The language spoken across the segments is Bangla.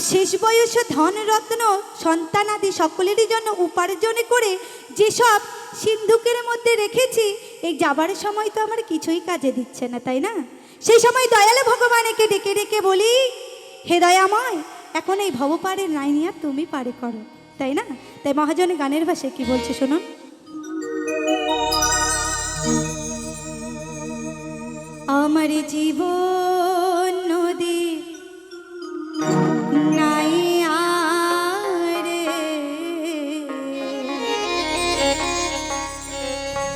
আর শেষ বয়সে ধনরত্ন সন্তানাদি সকলেরই জন্য উপার্জনে করে যেসব সিন্ধুকের মধ্যে রেখেছি, এই যাবার সময় তো আমার কিছুই কাজে দিচ্ছে না, তাই না? সেই সময় দয়ালে ভগবানকে ডেকে ডেকে বলি, হে দয়াময়, এখন এই ভবপাড়ের নাই নিয়ে তুমি পারে করো। তাই না? তাই মহাজনে গানের ভাষায় কি বলছে শুনুন আমার জীবন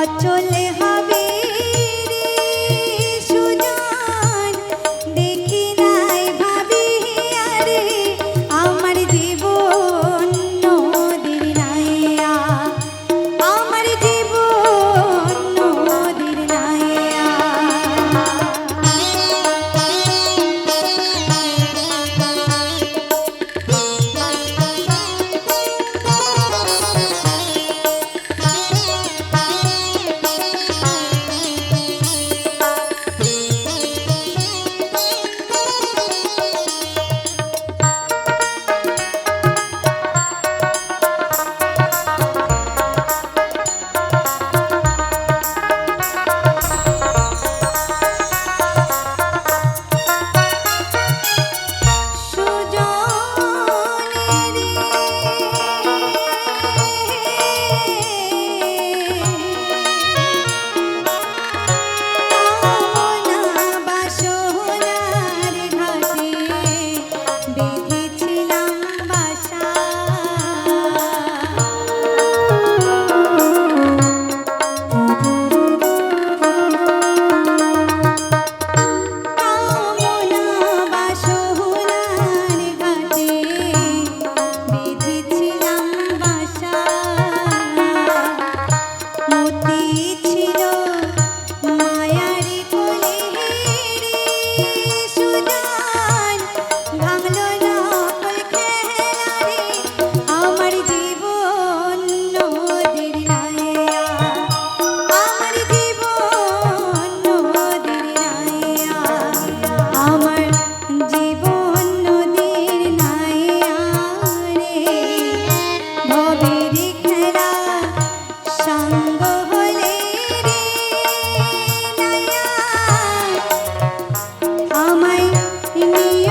অচলে নিয়ে